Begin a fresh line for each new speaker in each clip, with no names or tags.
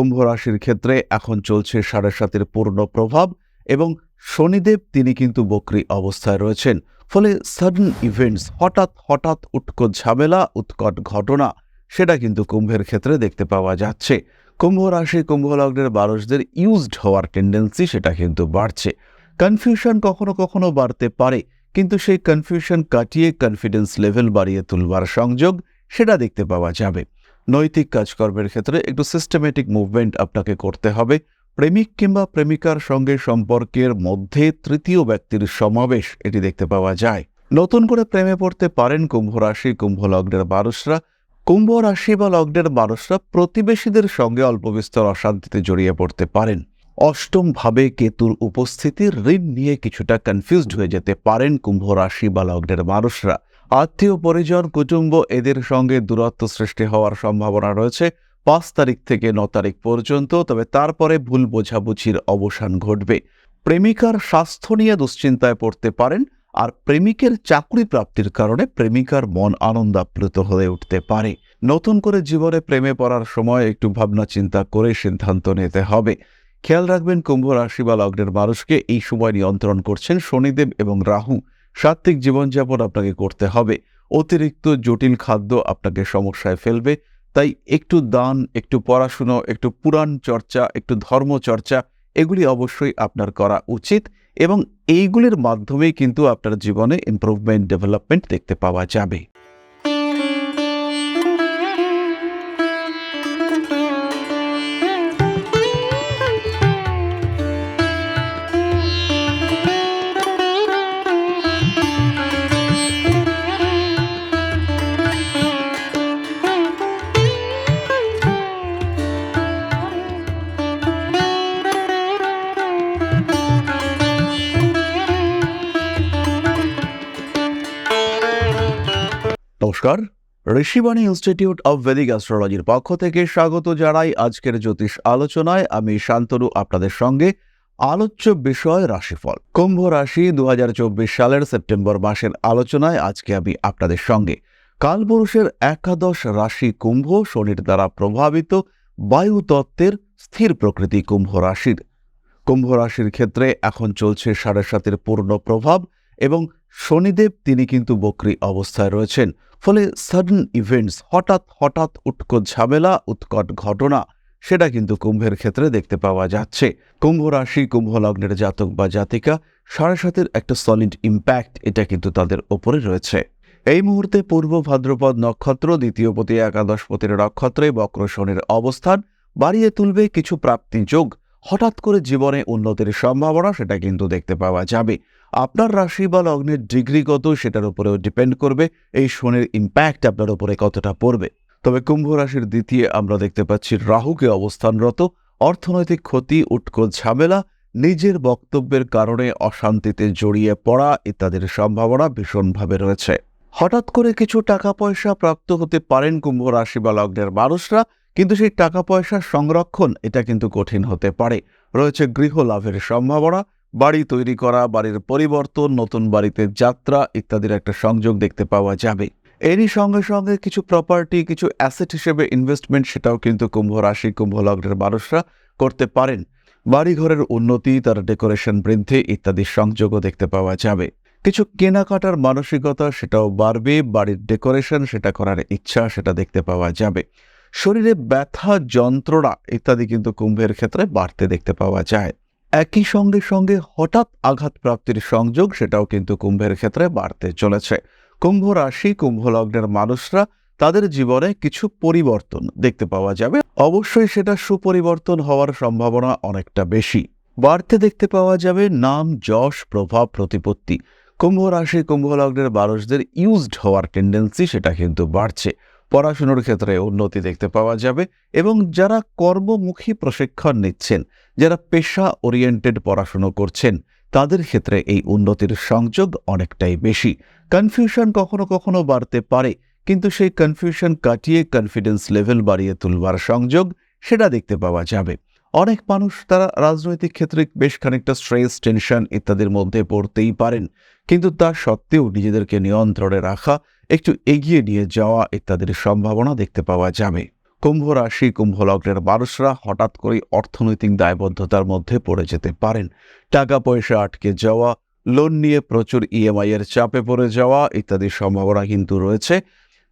কুম্ভ রাশির ক্ষেত্রে এখন চলছে সাড়ে সাতের পূর্ণ প্রভাব এবং শনিদেব তিনি কিন্তু বক্রী অবস্থায় রয়েছেন। ফলে সাডেন ইভেন্টস হঠাৎ হঠাৎ উৎকট ঝামেলা, উৎকট ঘটনা, সেটা কিন্তু কুম্ভের ক্ষেত্রে দেখতে পাওয়া যাচ্ছে। কুম্ভ রাশি, কুম্ভ লগ্নের মানুষদের ইউজড হওয়ার টেন্ডেন্সি সেটা কিন্তু বাড়ছে। কনফিউশন কখনো কখনো বাড়তে পারে, কিন্তু সেই কনফিউশন কাটিয়ে কনফিডেন্স লেভেল বাড়িয়ে তুলবার সংযোগ, সেটা দেখতে পাওয়া যাবে। নৈতিক কাজকর্মের ক্ষেত্রে একটু সিস্টেমেটিক মুভমেন্ট আপনাকে করতে হবে। প্রেমিক কিংবা প্রেমিকার সঙ্গে সম্পর্কের মধ্যে তৃতীয় ব্যক্তির সমাবেশ এটি দেখতে পাওয়া যায়। নতুন করে প্রেমে পড়তে পারেন কুম্ভ রাশি, কুম্ভ লগ্নের মানুষরা। কুম্ভ রাশি বা লগ্নের মানুষরা প্রতিবেশীদের সঙ্গে অল্প বিস্তর অশান্তিতে জড়িয়ে পড়তে পারেন। অষ্টম ভাবে কেতুর উপস্থিতি, ঋণ নিয়ে কিছুটা কনফিউজড হয়ে যেতে পারেন কুম্ভ রাশি বা লগ্নের মানুষরা। আত্মীয় পরিজন, কুটুম্ব এদের সঙ্গে দূরত্ব সৃষ্টি হওয়ার সম্ভাবনা রয়েছে। পাঁচ তারিখ থেকে ন তারিখ পর্যন্ত, তবে তারপরে ভুল বোঝাবুঝির অবসান ঘটবে। প্রেমিকার স্বাস্থ্য নিয়ে দুশ্চিন্তায় পড়তে পারেন, আর প্রেমিকের চাকরি প্রাপ্তির কারণে প্রেমিকার মন আনন্দাপ্লুত হয়ে উঠতে পারে। নতুন করে জীবনে প্রেমে পড়ার সময় একটু ভাবনা চিন্তা করে সিদ্ধান্ত নিতে হবে। খেয়াল রাখবেন, কুম্ভ রাশি বা লগ্নের মানুষকে এই সময় নিয়ন্ত্রণ করছেন শনিদেব এবং রাহু। সাত্ত্বিক জীবনযাপন আপনাকে করতে হবে। অতিরিক্ত জটিল খাদ্য আপনাকে সমস্যায় ফেলবে। তাই একটু দান, একটু পড়াশুনো, একটু পুরাণ চর্চা, একটু ধর্মচর্চা এগুলি অবশ্যই আপনার করা উচিত এবং এইগুলির মাধ্যমেই কিন্তু আপনার জীবনে ইম্প্রুভমেন্ট ডেভেলপমেন্ট দেখতে পাওয়া যাবে। নমস্কার। ঋষিবাণী ইনস্টিটিউট অব ভেদিক অ্যাস্ট্রোলজির পক্ষ থেকে স্বাগত জানাই আজকের জ্যোতিষ আলোচনায়। আমি শান্তনু, আপনাদের সঙ্গে আলোচ্য বিষয় রাশিফল। কুম্ভ রাশি দুহাজার চব্বিশ সালের সেপ্টেম্বর মাসের আলোচনায় আজকে আমি আপনাদের সঙ্গে। কালপুরুষের একাদশ রাশি কুম্ভ শনির দ্বারা প্রভাবিত বায়ু তত্ত্বের স্থির প্রকৃতি কুম্ভ রাশির। কুম্ভ রাশির ক্ষেত্রে এখন চলছে সাড়ে সাতের পূর্ণ প্রভাব এবং শনিদেব তিনি কিন্তু বক্রী অবস্থায় রয়েছেন। ফলে সাডেন ইভেন্টস হঠাৎ হঠাৎ উৎকট ঝামেলা, উৎকট ঘটনা, সেটা কিন্তু কুম্ভের ক্ষেত্রে দেখতে পাওয়া যাচ্ছে। কুম্ভ রাশি, কুম্ভ লগ্নের জাতক বা জাতিকা সাড়ে সাতের একটা সলিড ইম্প্যাক্ট এটা কিন্তু তাদের ওপরে রয়েছে। এই মুহূর্তে পূর্ব ভাদ্রপদ নক্ষত্র দ্বিতীয় পতি নক্ষত্রে বক্র শনির অবস্থান বাড়িয়ে তুলবে কিছু প্রাপ্তি যোগ। হঠাৎ করে জীবনে উন্নতির সম্ভাবনা সেটা কিন্তু দেখতে পাওয়া যাবে। আপনার রাশি বা লগ্নের ডিগ্রি কত সেটার উপরেও ডিপেন্ড করবে, এই শনির ইম্প্যাক্ট আপনার উপরে কতটা পড়বে। তবে কুম্ভ রাশির দ্বিতীয় আমরা দেখতে পাচ্ছি রাহুকে অবস্থানরত, অর্থনৈতিক ক্ষতি উৎকট ঝামেলা, নিজের বক্তব্যের কারণে অশান্তিতে জড়িয়ে পড়া ইত্যাদির সম্ভাবনা ভীষণভাবে রয়েছে। হঠাৎ করে কিছু টাকা পয়সা প্রাপ্ত হতে পারেন কুম্ভ রাশি বা লগ্নের মানুষরা কিন্তু সেই টাকা পয়সার সংরক্ষণ এটা কিন্তু কঠিন হতে পারে। রয়েছে গৃহ লাভের সম্ভাবনা, বাড়ি তৈরি করা, বাড়ির পরিবর্তন, নতুন বাড়িতে যাত্রা ইত্যাদির একটা সংযোগ দেখতে পাওয়া যাবে। এরই সঙ্গে সঙ্গে কিছু প্রপার্টি কিছু অ্যাসেট হিসেবে ইনভেস্টমেন্ট সেটাও কিন্তু কুম্ভ রাশি, কুম্ভ লগ্নের মানুষরা করতে পারেন। বাড়িঘরের উন্নতি, তার ডেকোরেশন বৃদ্ধি ইত্যাদির সংযোগও দেখতে পাওয়া যাবে। কিছু কেনাকাটার মানসিকতা সেটাও বাড়বে, বাড়ির ডেকোরেশন সেটা করার ইচ্ছা সেটা দেখতে পাওয়া যাবে। শরীরে ব্যথা, যন্ত্রণা ইত্যাদি কিন্তু কুম্ভের ক্ষেত্রে বাড়তে দেখতে পাওয়া যায়। একই সঙ্গে সঙ্গে হঠাৎ আঘাত প্রাপ্তির সংযোগ সেটাও কিন্তু কুম্ভের ক্ষেত্রে বাড়তে চলেছে। কুম্ভ রাশি, কুম্ভ লগ্নের মানুষরা তাদের জীবনে কিছু পরিবর্তন দেখতে পাওয়া যাবে। অবশ্যই সেটা সুপরিবর্তন হওয়ার সম্ভাবনা অনেকটা বেশি। বাড়তে দেখতে পাওয়া যাবে নাম, যশ, প্রভাব, প্রতিপত্তি। কুম্ভ রাশি, কুম্ভ লগ্নের মানুষদের ইউজড হওয়ার টেন্ডেন্সি সেটা কিন্তু বাড়ছে। পড়াশুনোর ক্ষেত্রে উন্নতি দেখতে পাওয়া যাবে এবং যারা কর্মমুখী প্রশিক্ষণ নিচ্ছেন, যারা পেশা ওরিয়েন্টেড পড়াশুনো করছেন, তাদের ক্ষেত্রে এই উন্নতির সংযোগ অনেকটাই বেশি। কনফিউশন কখনো কখনো বাড়তে পারে, কিন্তু সেই কনফিউশন কাটিয়ে কনফিডেন্স লেভেল বাড়িয়ে তুলবার সংযোগ সেটা দেখতে পাওয়া যাবে। অনেক মানুষ তারা রাজনৈতিক ক্ষেত্রে বেশ খানিকটা স্ট্রেস টেনশন ইত্যাদির মধ্যে পড়তেই পারেন, কিন্তু তা সত্ত্বেও নিজেদেরকে নিয়ন্ত্রণে রাখা একটু এগিয়ে নিয়ে যাওয়া ইত্যাদির সম্ভাবনা দেখতে পাওয়া যাবে। কুম্ভ রাশি, কুম্ভ লগ্নের মানুষরা হঠাৎ করে অর্থনৈতিক দায়বদ্ধতার মধ্যে পড়ে যেতে পারেন। টাকা পয়সা আটকে যাওয়া লোন নিয়ে প্রচুর ইএমআই এর চাপে পড়ে যাওয়া ইত্যাদি সম্ভাবনা কিন্তু রয়েছে।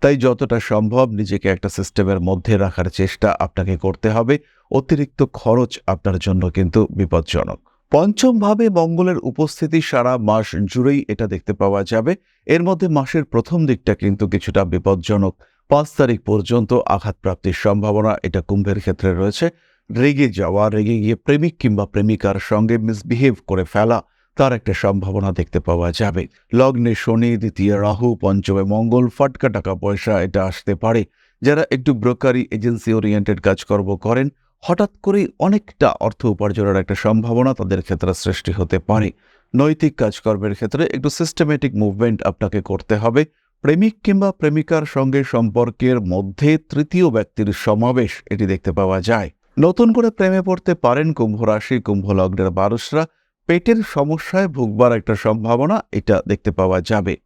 তাই যতটা সম্ভব নিজেকে একটা সিস্টেমের মধ্যে রাখার চেষ্টা আপনাকে করতে হবে। অতিরিক্ত খরচ আপনার জন্য কিন্তু বিপজ্জনক। পঞ্চম ভাবে মঙ্গলের উপস্থিতি সারা মাস জুড়েই এটা দেখতে পাওয়া যাবে। এর মধ্যে মাসের প্রথম দিকটা কিন্তু কিছুটা বিপজ্জনক। পাঁচ তারিখ পর্যন্ত আঘাতপ্রাপ্তির সম্ভাবনা এটা কুম্ভের ক্ষেত্রে রয়েছে। রেগে যাওয়া, রেগে গিয়ে প্রেমিক কিংবা প্রেমিকার সঙ্গে মিসবিহেভ করে ফেলা, তার একটা সম্ভাবনা দেখতে পাওয়া যাবে। লগ্নে শনি, দ্বিতীয় রাহু, পঞ্চমে মঙ্গল, ফাটকা টাকা পয়সা এটা আসতে পারে। যারা একটু ব্রোকারি এজেন্সি ওরিয়েন্টেড কাজকর্ম করেন হঠাৎ করেই অনেকটা অর্থ উপার্জনের একটা সম্ভাবনা তাদের ক্ষেত্রে সৃষ্টি হতে পারে। নৈতিক কাজকর্মের ক্ষেত্রে একটু সিস্টেমেটিক মুভমেন্ট আপনাকে করতে হবে। প্রেমিক কিংবা প্রেমিকার সঙ্গে সম্পর্কের মধ্যে তৃতীয় ব্যক্তির সমাবেশ এটি দেখতে পাওয়া যায়। নতুন করে প্রেমে পড়তে পারেন কুম্ভ রাশি, কুম্ভ লগ্নের মানুষরা। পেটের সমস্যায় ভুগবার একটা সম্ভাবনা এটা দেখতে পাওয়া যাবে।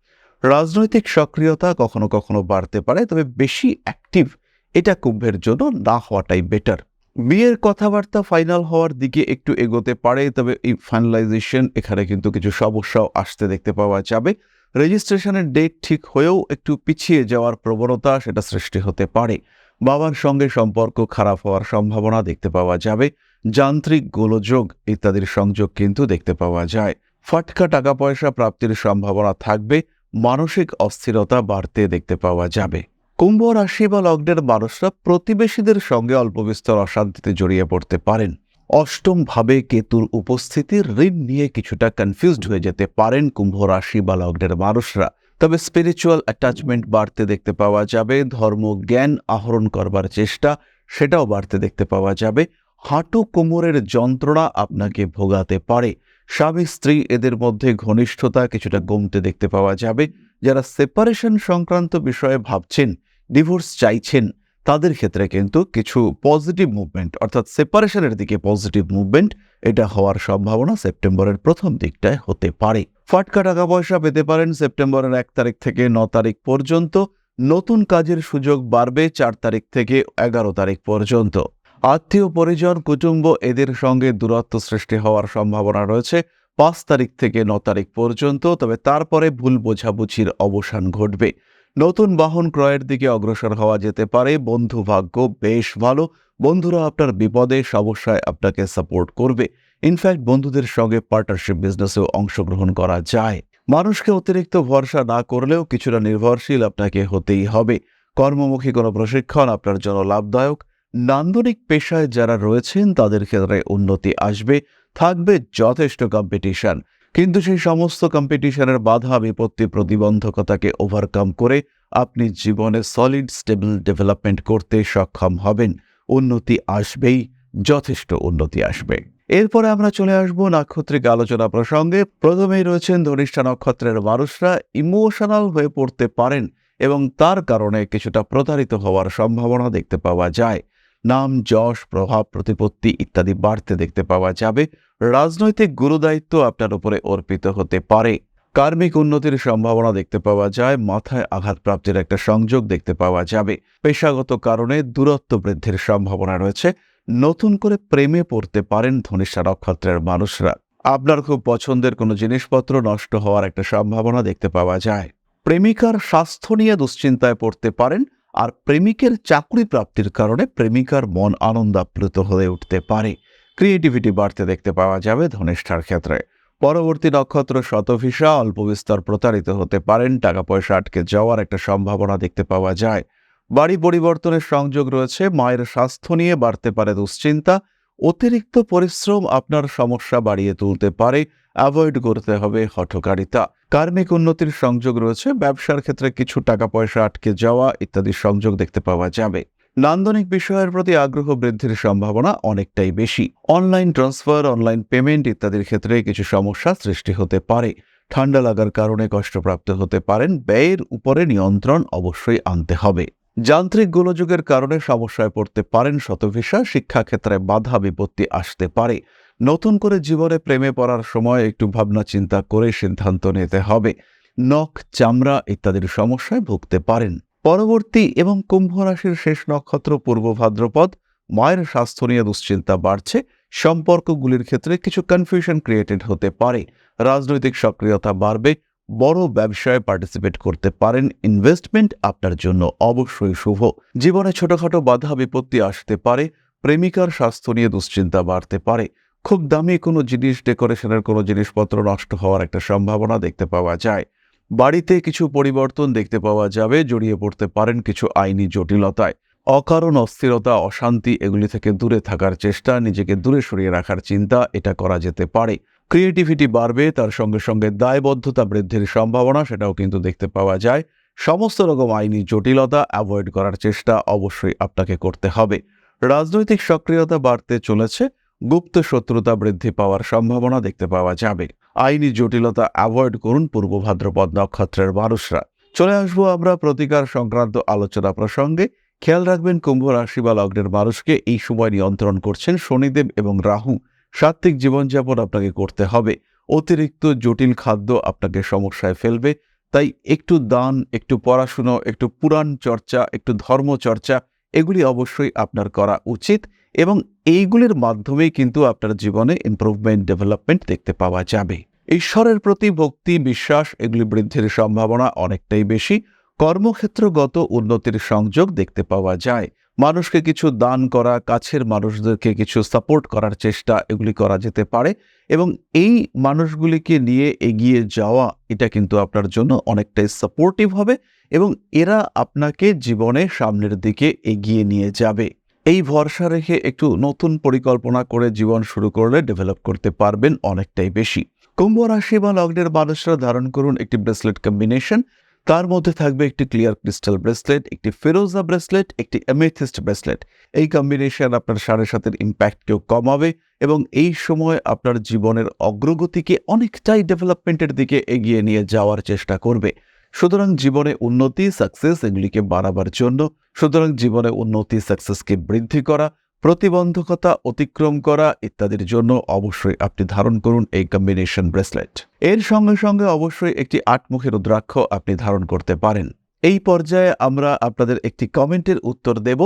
রাজনৈতিক সক্রিয়তা কখনো কখনো বাড়তে পারে, তবে বেশি অ্যাক্টিভ এটা কুম্ভের জন্য না হওয়াটাই বেটার বিয়ের কথাবার্তা ফাইনাল হওয়ার দিকে একটু এগোতে পারে, তবে এই ফাইনালাইজেশন এখানে কিন্তু কিছু সমস্যাও আসতে দেখতে পাওয়া যাবে। রেজিস্ট্রেশনের ডেট ঠিক হয়েও একটু পিছিয়ে যাওয়ার প্রবণতা সেটা সৃষ্টি হতে পারে। বাবার সঙ্গে সম্পর্ক খারাপ হওয়ার সম্ভাবনা দেখতে পাওয়া যাবে। যান্ত্রিক গোলযোগ ইত্যাদির সংযোগ কিন্তু দেখতে পাওয়া যায়। ফাটকা টাকা পয়সা প্রাপ্তির সম্ভাবনা থাকবে। মানসিক অস্থিরতা বাড়তে দেখতে পাওয়া যাবে। কুম্ভ রাশি বা লগ্নের মানুষরা প্রতিবেশীদের সঙ্গে অল্প বিস্তর অশান্তিতে জড়িয়ে পড়তে পারেন। অষ্টম ভাবে কেতুর উপস্থিতি ঋণ নিয়ে কিছুটা কনফিউজড হয়ে যেতে পারেন কুম্ভ রাশি বা লগ্নের মানুষরা। তবে স্পিরিচুয়াল অ্যাটাচমেন্ট বাড়তে দেখতে পাওয়া যাবে, ধর্ম, জ্ঞান আহরণ করবার চেষ্টা, সেটাও বাড়তে দেখতে পাওয়া যাবে। হাঁটু কোমরের যন্ত্রণা আপনাকে ভোগাতে পারে। স্বামী স্ত্রী এদের মধ্যে ঘনিষ্ঠতা কিছুটা কমতে দেখতে পাওয়া যাবে। যারা সেপারেশন সংক্রান্ত বিষয়ে ভাবছেন ডিভোর্স চাইছেন, তাদের ক্ষেত্রে কিন্তু কিছু পজিটিভ মুভমেন্ট অর্থাৎ সেপারেশনের দিকে পজিটিভ মুভমেন্ট এটা হওয়ার সম্ভাবনা সেপ্টেম্বরের প্রথম দিকটায় হতে পারে। ফাটকা টাকা পয়সা পেতে পারেন সেপ্টেম্বরের এক তারিখ থেকে ন তারিখ পর্যন্ত। নতুন কাজের সুযোগ বাড়বে চার তারিখ থেকে এগারো তারিখ পর্যন্ত। আত্মীয়, পরিজন, কুটুম্ব এদের সঙ্গে দূরত্ব সৃষ্টি হওয়ার সম্ভাবনা রয়েছে। পাঁচ তারিখ থেকে ন তারিখ পর্যন্ত, তবে তারপরে ভুল বোঝাবুঝির অবসান ঘটবে। নতুন বাহন ক্রয়ের দিকে অগ্রসর হওয়া যেতে পারে। বন্ধু ভাগ্য বেশ ভালো। বন্ধুরা আপনার বিপদে সমস্যায় আপনাকে সাপোর্ট করবে। ইনফ্যাক্ট বন্ধুদের সঙ্গে পার্টনারশিপ বিজনেসেও অংশগ্রহণ করা যায়। মানুষকে অতিরিক্ত ভরসা না করলেও কিছুটা নির্ভরশীল আপনাকে হতেই হবে। কর্মমুখী কোনো প্রশিক্ষণ আপনার জন্য লাভদায়ক। নান্দনিক পেশায় যারা রয়েছেন, তাদের ক্ষেত্রে উন্নতি আসবে। থাকবে যথেষ্ট কম্পিটিশন কিন্তু সেই সমস্ত কম্পিটিশনের বাধা বিপত্তি প্রতিবন্ধকতাকে ওভারকাম করে আপনি জীবনে সলিড স্টেবল ডেভেলপমেন্ট করতে সক্ষম হবেন। উন্নতি আসবেই, যথেষ্ট উন্নতি আসবে। এরপরে আমরা চলে আসব নাক্ষত্রিক আলোচনা প্রসঙ্গে। প্রথমেই রয়েছেন ধনিষ্ঠা নক্ষত্রের মানুষরা ইমোশনাল হয়ে পড়তে পারেন এবং তার কারণে কিছুটা প্রতারিত হওয়ার সম্ভাবনা দেখতে পাওয়া যায়। নাম, যশ, প্রভাব, প্রতিপত্তি ইত্যাদি বাড়তে দেখতে পাওয়া যাবে। রাজনৈতিক গুরুদায়িত্ব আপনার উপরে অর্পিত হতে পারে। কার্মিক উন্নতির সম্ভাবনা দেখতে পাওয়া যায়, মাথায় আঘাত প্রাপ্তির একটা সংযোগ দেখতে পাওয়া যাবে। পেশাগত কারণে দূরত্ব বৃদ্ধির সম্ভাবনা রয়েছে। নতুন করে প্রেমে পড়তে পারেন ধনিষ্ঠা নক্ষত্রের মানুষরা। আপনার খুব পছন্দের কোনো জিনিসপত্র নষ্ট হওয়ার একটা সম্ভাবনা দেখতে পাওয়া যায়। প্রেমিকার স্বাস্থ্য নিয়ে দুশ্চিন্তায় পড়তে পারেন আর প্রেমিকের চাকরি প্রাপ্তির কারণে প্রেমিকার মন আনন্দাপ্লুত হয়ে উঠতে পারে। ক্রিয়েটিভিটি বাড়তে দেখতে পাওয়া যাবে ধনিষ্ঠার ক্ষেত্রে। পরবর্তী নক্ষত্র শতভিসা অল্প বিস্তর প্রতারিত হতে পারেন টাকা পয়সা আটকে যাওয়ার একটা সম্ভাবনা দেখতে পাওয়া যায়। বাড়ি পরিবর্তনের সংযোগ রয়েছে, মায়ের স্বাস্থ্য নিয়ে বাড়তে পারে দুশ্চিন্তা, অতিরিক্ত পরিশ্রম আপনার সমস্যা বাড়িয়ে তুলতে পারে, অ্যাভয়েড করতে হবে হঠকারিতা। কার্মিক উন্নতির সংযোগ রয়েছে, ব্যবসার ক্ষেত্রে কিছু টাকা পয়সা আটকে যাওয়া ইত্যাদি সংযোগ দেখতে পাওয়া যাবে। নান্দনিক বিষয়ের প্রতি আগ্রহ বৃদ্ধির সম্ভাবনা অনেকটাই বেশি। অনলাইন ট্রান্সফার, অনলাইন পেমেন্ট ইত্যাদির ক্ষেত্রে কিছু সমস্যা সৃষ্টি হতে পারে। ঠান্ডা লাগার কারণে কষ্টপ্রাপ্ত হতে পারেন, ব্যয়ের উপরে নিয়ন্ত্রণ অবশ্যই আনতে হবে। যান্ত্রিক গোলযোগের কারণে সমস্যায় পড়তে পারেন শতভিসা, শিক্ষাক্ষেত্রে বাধা বিপত্তি আসতে পারে। নতুন করে জীবনে প্রেমে পড়ার সময় একটু ভাবনা চিন্তা করে সিদ্ধান্ত নিতে হবে। নখ, চামড়া ইত্যাদির সমস্যায় ভুগতে পারেন। পরবর্তী এবং কুম্ভ রাশির শেষ নক্ষত্র পূর্ব ভাদ্রপদ, মায়ের স্বাস্থ্য নিয়ে দুশ্চিন্তা বাড়ছে। সম্পর্কগুলির ক্ষেত্রে কিছু কনফিউশন ক্রিয়েটেড হতে পারে। রাজনৈতিক সক্রিয়তা বাড়বে। বড় ব্যবসায় পার্টিসিপেট করতে পারেন। ইনভেস্টমেন্ট আপনার জন্য অবশ্যই শুভ। জীবনে ছোটখাটো বাধা বিপত্তি আসতে পারে। প্রেমিকার স্বাস্থ্য নিয়ে দুশ্চিন্তা বাড়তে পারে। খুব দামি কোনো জিনিস, ডেকোরেশনের কোনো জিনিসপত্র নষ্ট হওয়ার একটা সম্ভাবনা দেখতে পাওয়া যায়। বাড়িতে কিছু পরিবর্তন দেখতে পাওয়া যাবে, জড়িয়ে পড়তে পারেন কিছু আইনি জটিলতায়। অকারণ অস্থিরতা, অশান্তি, এগুলি থেকে দূরে থাকার চেষ্টা, নিজেকে দূরে সরিয়ে রাখার চিন্তা, এটা করা যেতে পারে। ক্রিয়েটিভিটি বাড়বে, তার সঙ্গে সঙ্গে দায়বদ্ধতা বৃদ্ধির সম্ভাবনা, সেটাও কিন্তু দেখতে পাওয়া যায়। সমস্ত রকম আইনি জটিলতা অ্যাভয়েড করার চেষ্টা অবশ্যই আপনাকে করতে হবে। রাজনৈতিক সক্রিয়তা বাড়তে চলেছে গুপ্ত শত্রুতা বৃদ্ধি পাওয়ার সম্ভাবনা দেখতে পাওয়া যাবে। আইনি জটিলতা অ্যাভয়েড করুন পূর্ব ভাদ্রপদ নক্ষত্রের মানুষরা। চলে আসব আমরা প্রতিকার সংক্রান্ত আলোচনা প্রসঙ্গে। খেয়াল রাখবেন কুম্ভ রাশি বা লগ্নের মানুষকে এই সময় নিয়ন্ত্রণ করছেন শনিদেব এবং রাহু। সাত্ত্বিক জীবনযাপন আপনাকে করতে হবে। অতিরিক্ত জটিল খাদ্য আপনাকে সমস্যায় ফেলবে। তাই একটু দান, একটু পড়াশুনো, একটু পুরাণ চর্চা, একটু ধর্মচর্চা এগুলি অবশ্যই আপনার করা উচিত। এবং এইগুলির মাধ্যমেই কিন্তু আপনার জীবনে ইমপ্রুভমেন্ট ডেভেলপমেন্ট দেখতে পাওয়া যাবে। ঈশ্বরের প্রতি ভক্তি, বিশ্বাস, এগুলি বৃদ্ধির সম্ভাবনা অনেকটাই বেশি। কর্মক্ষেত্রগত উন্নতির সংযোগ দেখতে পাওয়া যায়। মানুষকে কিছু দান করা, কাছের মানুষদেরকে কিছু সাপোর্ট করার চেষ্টা এগুলি করা যেতে পারে এবং এই মানুষগুলিকে নিয়ে এগিয়ে যাওয়া, এটা কিন্তু আপনার জন্য অনেকটাই সাপোর্টিভ হবে এবং এরা আপনাকে জীবনে সামনের দিকে এগিয়ে নিয়ে যাবে। এই ভরসা রেখে একটু নতুন পরিকল্পনা করে জীবন শুরু করলে ডেভেলপ করতে পারবেন অনেকটাই বেশি। কুম্ভ রাশি বা লগ্নের মানুষরা ধারণ করুন একটি ব্রেসলেট কম্বিনেশন তার মধ্যে থাকবে একটি ক্লিয়ার ক্রিস্টাল ব্রেসলেট একটি ফেরোজা ব্রেসলেট একটি অ্যামেথিস্ট ব্রেসলেট এই কম্বিনেশন আপনার সাড়ে সাতের ইম্প্যাক্টকেও কমাবে এবং এই সময় আপনার জীবনের অগ্রগতিকে অনেকটাই ডেভেলপমেন্টের দিকে এগিয়ে নিয়ে যাওয়ার চেষ্টা করবে। সুতরাং জীবনে উন্নতি সাকসেস এগুলিকে বাড়াবার জন্য, সুতরাং জীবনে উন্নতি সাকসেসকে বৃদ্ধি করা, প্রতিবন্ধকতা অতিক্রম করা ইত্যাদির জন্য অবশ্যই আপনি ধারণ করুন এই কম্বিনেশন ব্রেসলেট এর সঙ্গে সঙ্গে অবশ্যই একটি আটমুখী রুদ্রাক্ষ আপনি ধারণ করতে পারেন। এই পর্যায়ে আমরা আপনাদের একটি কমেন্টের উত্তর দেব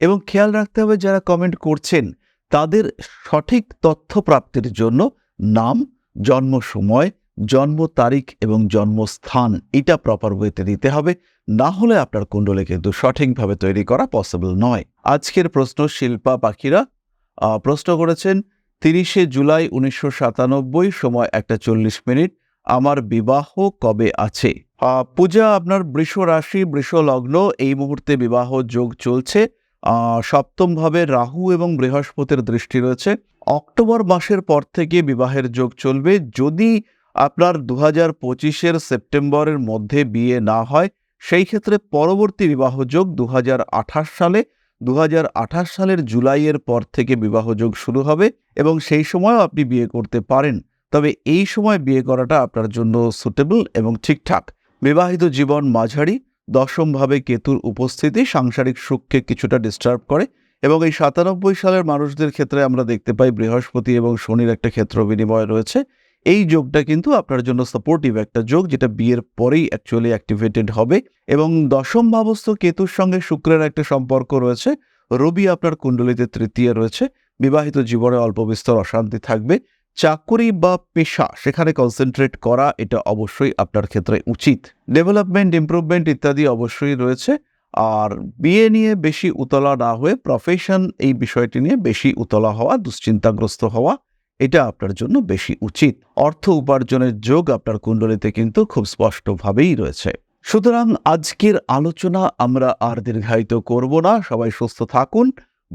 এবং খেয়াল রাখতে হবে যারা কমেন্ট করছেন, তাদের সঠিক তথ্য প্রাপ্তির জন্য নাম, জন্ম সময় জন্ম তারিখ এবং জন্মস্থান এটা প্রপার ওয়েতে দিতে হবে। না হলে আপনার কুণ্ডলে কিন্তু সঠিকভাবে তৈরি করা পসিবল নয়। আজকের প্রশ্ন, শিল্পা, পাখিরা প্রশ্ন করেছেন, তিরিশে জুলাই উনিশশো সাতানব্বই সময় একটা চল্লিশ মিনিট, আমার বিবাহ কবে আছে? পূজা, আপনার বৃষ রাশি, বৃষ লগ্ন, এই মুহূর্তে বিবাহ যোগ চলছে। সপ্তমভাবে রাহু এবং বৃহস্পতির দৃষ্টি রয়েছে। অক্টোবর মাসের পর থেকে বিবাহের যোগ চলবে। যদি আপনার দু হাজার পঁচিশের সেপ্টেম্বরের মধ্যে বিয়ে না হয়, সেই ক্ষেত্রে পরবর্তী বিবাহযোগ দু হাজার আঠাশ সালে দু হাজার আঠাশ সালের জুলাইয়ের পর থেকে বিবাহযোগ শুরু হবে এবং সেই সময়ও আপনি বিয়ে করতে পারেন। তবে এই সময় বিয়ে করাটা আপনার জন্য সুটেবল এবং ঠিকঠাক। বিবাহিত জীবন মাঝারি, দশমভাবে কেতুর উপস্থিতি সাংসারিক সুখকে কিছুটা ডিস্টার্ব করে এবং এই সাতানব্বই সালের মানুষদের ক্ষেত্রে আমরা দেখতে পাই বৃহস্পতি এবং শনির একটা ক্ষেত্র বিনিময় রয়েছে। এই যোগটা কিন্তু আপনার জন্য সাপোর্টিভ একটা যোগ, যেটা বিয়ের পরেই অ্যাকচুয়ালি অ্যাক্টিভেটেড হবে। এবং দশম ভাবস্থ কেতুর সঙ্গে শুক্রের একটা সম্পর্ক রয়েছে। রবি আপনার কুণ্ডলিতে তৃতীয় রয়েছে। বিবাহিত জীবনে অল্প বিস্তর অশান্তি থাকবে। চাকরি বা পেশা সেখানে কনসেন্ট্রেট করা, এটা অবশ্যই আপনার ক্ষেত্রে উচিত। ডেভেলপমেন্ট ইমপ্রুভমেন্ট ইত্যাদি অবশ্যই রয়েছে। আর বিয়ে নিয়ে বেশি উতলা না হয়ে প্রফেশন এই বিষয়টি নিয়ে বেশি উতলা হওয়া, দুশ্চিন্তাগ্রস্ত হওয়া এটা আপনার জন্য বেশি উচিত। অর্থ উপার্জনের যোগ আপনার কুণ্ডলিতে কিন্তু খুব স্পষ্টভাবেই রয়েছে। সুতরাং আজকের আলোচনা আমরা আর দীর্ঘায়িত করব না। সবাই সুস্থ থাকুন,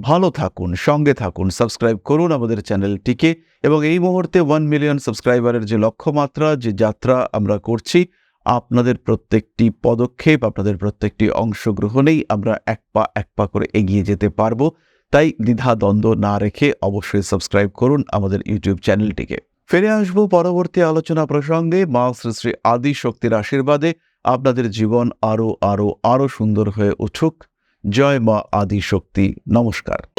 ভালো থাকুন, সঙ্গে থাকুন, সাবস্ক্রাইব করুন আমাদের চ্যানেলটিকে এবং এই মুহূর্তে ওয়ান মিলিয়ন সাবস্ক্রাইবারের যে লক্ষ্যমাত্রা, যে যাত্রা আমরা করছি, আপনাদের প্রত্যেকটি পদক্ষেপ, আপনাদের প্রত্যেকটি অংশগ্রহণেই আমরা এক পা এক পা করে এগিয়ে যেতে পারব। তাই দ্বিধা দ্বন্দ্ব না রেখে অবশ্যই সাবস্ক্রাইব করুন আমাদের ইউটিউব চ্যানেলটিকে। ফিরে আসব পরবর্তী আলোচনা প্রসঙ্গে। মা শ্রী শ্রী আদি শক্তির আশীর্বাদে আপনাদের জীবন আরও আরও আরও সুন্দর হয়ে উঠুক। জয় মা আদি শক্তি। নমস্কার।